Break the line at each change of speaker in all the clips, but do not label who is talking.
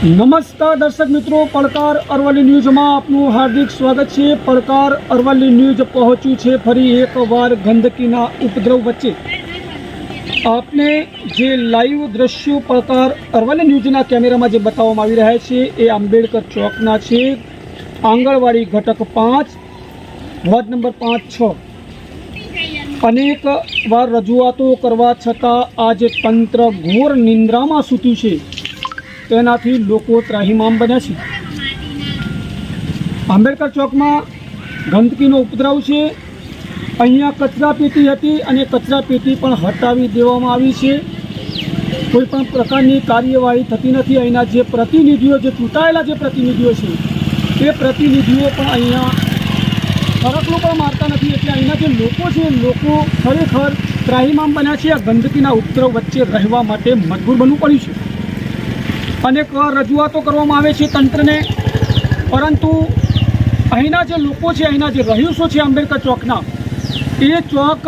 નમસ્કાર દર્શક મિત્રો, પડકાર અરવલ્લી ન્યૂઝમાં આપનું હાર્દિક સ્વાગત છે. પડકાર અરવલ્લી ન્યૂઝ પહોંચ્યું છે ફરી એકવાર ગંદકીના ઉપદ્રવ વચ્ચે. આપને જે લાઈવ દ્રશ્યો પડકાર અરવલ્લી ન્યૂઝના કેમેરામાં જે બતાવવામાં આવી રહ્યા છે, એ આંબેડકર ચોકના છે. આંગણવાડી ઘટક પાંચ, વોર્ડ નંબર પાંચ, છ. અનેક વાર રજૂઆતો કરવા છતાં આજે તંત્ર ઘોર નિંદ્રામાં સૂત્યું છે. તેનાથી લોકો ત્રાહિમામ બન્યા છે. આંબેડકર ચોકમાં ગંદકીનો ઉપદ્રવ છે. અહીંયા કચરાપેટી હતી અને કચરાપેટી પણ હટાવી દેવામાં આવી છે. કોઈ પણ પ્રકારની કાર્યવાહી થતી નથી. અહીંના જે પ્રતિનિધિઓ, જે ચૂંટાયેલા જે પ્રતિનિધિઓ છે, તે પ્રતિનિધિઓ પણ અહીંયા ફરકલો પણ મારતા નથી. એટલે અહીંના જે લોકો છે, લોકો ખરેખર ત્રાહિમામ બન્યા છે. આ ગંદકીના ઉપદ્રવ વચ્ચે રહેવા માટે મજબૂર બનવું પડ્યું છે. અનેક રજૂઆતો કરવામાં આવે છે તંત્રને. પરંતુ અહીંના જે લોકો છે, અહીંના જે રહીશો છે આંબેડકર ચોકના, એ ચોક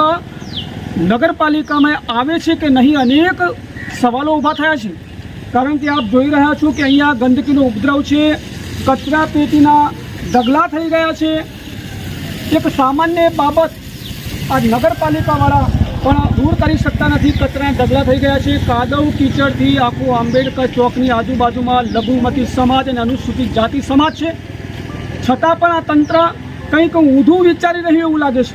નગરપાલિકામાં આવે છે કે નહીં? અનેક સવાલો ઊભા થયા છે. કારણ કે આપ જોઈ રહ્યા છો કે અહીંયા ગંદકીનો ઉપદ્રવ છે, કચરા પેટીના ઢગલા થઈ ગયા છે. એક સામાન્ય બાબત આ નગરપાલિકાવાળા પણ દૂર કરી શકતા નથી. કચરાના ઢગલા થઈ ગયા છે. કાદવ, કીચડથી આખું આંબેડકર ચોકની આજુબાજુમાં લઘુમતી સમાજ અને અનુસૂચિત જાતિ સમાજ છે. છતાં પણ આ તંત્ર કંઈક ઊંધું વિચારી રહ્યું એવું લાગે છે.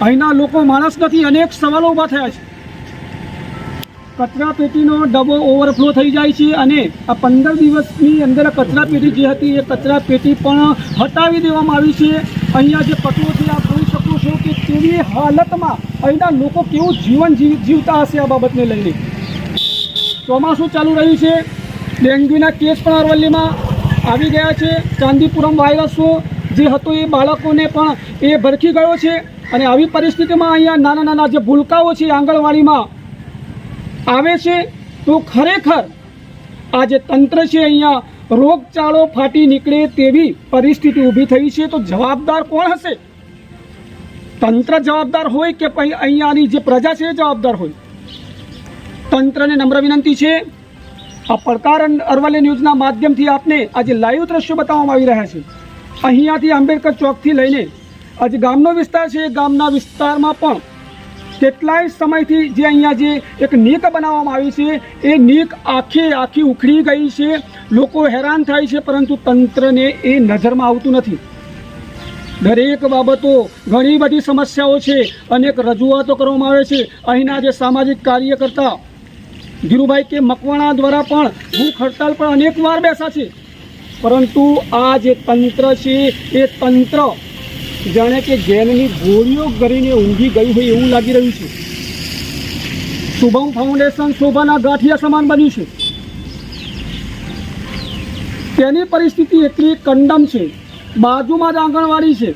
અહીંના લોકો માણસ નથી, અનેક સવાલો ઊભા થયા છે. કચરા પેટીનો ડબ્બો ઓવરફ્લો થઈ જાય છે અને આ પંદર દિવસની અંદર કચરાપેટી કચરા પેટી જે હતી એ કચરા પેટી પણ હટાવી દેવામાં આવી છે. અહીંયા જે પટવો છે આપ જોઈ શકો છો કે કેવી હાલતમાં અહીંના લોકો કેવું જીવન જીવ, જીવતા હશે આ બાબતને લઈને. ચોમાસું ચાલુ રહ્યું છે. ડેન્ગ્યુના કેસ પણ અરવલ્લીમાં આવી ગયા છે. ચાંદીપુરમ વાયરસો જે હતો એ બાળકોને પણ એ ભરખી ગયો છે. અને આવી પરિસ્થિતિમાં અહીંયા નાના નાના જે ભૂલકાઓ છે આંગણવાડીમાં આવે છે. તો ખરેખર આ જે તંત્ર છે અહીંયા રોગચાળો ફાટી નીકળે તેવી પરિસ્થિતિ ઊભી થઈ છે, તો જવાબદાર કોણ હશે? તંત્ર જવાબદાર હોય કે પછી અહીંયાની જે પ્રજા છે એ જવાબદાર હોય? તંત્રને નમ્ર વિનંતી છે, આ પડકાર અરવલ્લી ન્યૂઝના માધ્યમથી આપને આજે લાઈવ દ્રશ્યો બતાવવામાં આવી રહ્યા છે. અહીંયાથી આંબેડકર ચોકથી લઈને આજે ગામનો વિસ્તાર છે, ગામના વિસ્તારમાં પણ કેટલાય સમયથી જે અહીંયા જે એક નીક બનાવવામાં આવી છે, એ નીક આખે આખી ઉખડી ગઈ છે. લોકો હેરાન થાય છે, પરંતુ તંત્રને એ નજરમાં આવતું નથી. દરેક બાબતો ઘણી બધી સમસ્યાઓ છે, અનેક રજૂઆતો કરવામાં આવે છે. અહીંના જે સામાજિક કાર્યકર્તા ધીરુભાઈ કે મકવાણા દ્વારા પણ ભૂખ હડતાલ અનેક વાર બેસા છે. પરંતુ આ જે તંત્ર છે, એ તંત્ર જાણે કે જેમની ગોળીઓ કરીને ઊંઘી ગઈ હોય એવું લાગી રહ્યું છે. શુભમ ફાઉન્ડેશન શોભાના ગાંઠિયા સમાન બન્યું છે. તેની પરિસ્થિતિ એટલી કંડમ છે. બાજુમાં જ આંગણવાડી છે.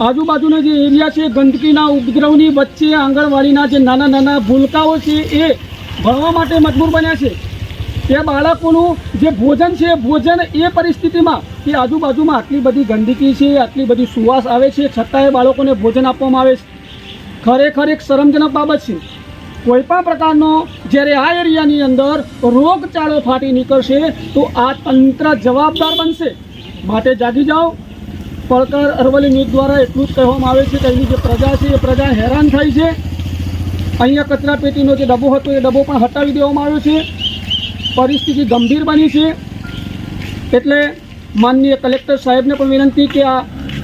આજુબાજુનો જે એરિયા છે, ગંદકીના ઉપદ્રવની વચ્ચે આંગણવાડીના જે નાના નાના ભૂલકાઓ છે, એ ભણવા માટે મજબૂર બન્યા છે. તે બાળકોનું જે ભોજન છે, ભોજન એ પરિસ્થિતિમાં કે આજુબાજુમાં આટલી બધી ગંદકી છે, આટલી બધી સુવાસ આવે છે, છતાંય બાળકોને ભોજન આપવામાં આવે છે. ખરેખર એક શરમજનક બાબત છે. કોઈ પણ પ્રકારનો જ્યારે આ એરિયાની અંદર રોગચાળો ફાટી નીકળશે, તો આ તંત્ર જવાબદાર બનશે. માટે જાગી જાઓ. પડકાર અરવલ્લી ન્યૂઝ દ્વારા એટલું જ કહેવામાં આવે છે કે અહીંની જે પ્રજા છે, એ પ્રજા હેરાન થાય છે. અહીંયા કચરા પેટીનો જે ડબ્બો હતો, એ ડબ્બો પણ હટાવી દેવામાં આવ્યો છે. પરિસ્થિતિ ગંભીર બની છે. એટલે માનનીય કલેક્ટર સાહેબને પણ વિનંતી કે આ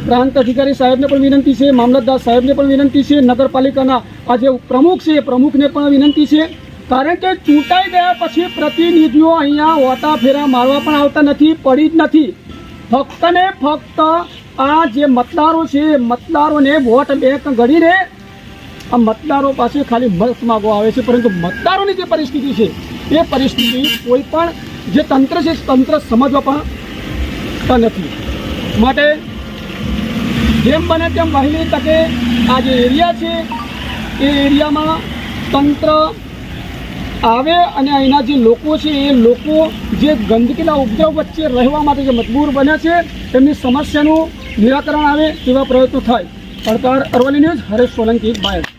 પ્રાંત અધિકારી સાહેબને પણ વિનંતી છે, મામલતદાર સાહેબને પણ વિનંતી છે, નગરપાલિકાના આ જે પ્રમુખ છે એ પ્રમુખને પણ વિનંતી છે. કારણ કે ચૂંટાઈ ગયા પછી પ્રતિનિધિઓ અહીંયા ઓટા ફેરા મારવા પણ આવતા નથી, પડી જ નથી. ફક્ત ને ફક્ત આ જે મતદારો છે મતદારોને વોટ બેંક ગણીને આ મતદારો પાસે ખાલી મત માગવા આવે છે, પરંતુ મતદારોની જે પરિસ્થિતિ છે, એ પરિસ્થિતિ કોઈ પણ જે તંત્ર છે, તંત્ર સમજવા પણ નથી. માટે જેમ બને તેમ વહેલી તકે આ જે એરિયા છે, એ એરિયામાં તંત્ર આવે અને અહીંના જે લોકો છે, એ લોકો જે ગંદકીના ઉપદ્રવ વચ્ચે રહેવા માટે જે મજબૂર બન્યા છે, તેમની સમસ્યાનું નિરાકરણ આવે તેવા પ્રયત્નો થાય. પડકાર અરવલ્લી ન્યૂઝ, હરેશ સોલંકી, બાયડ.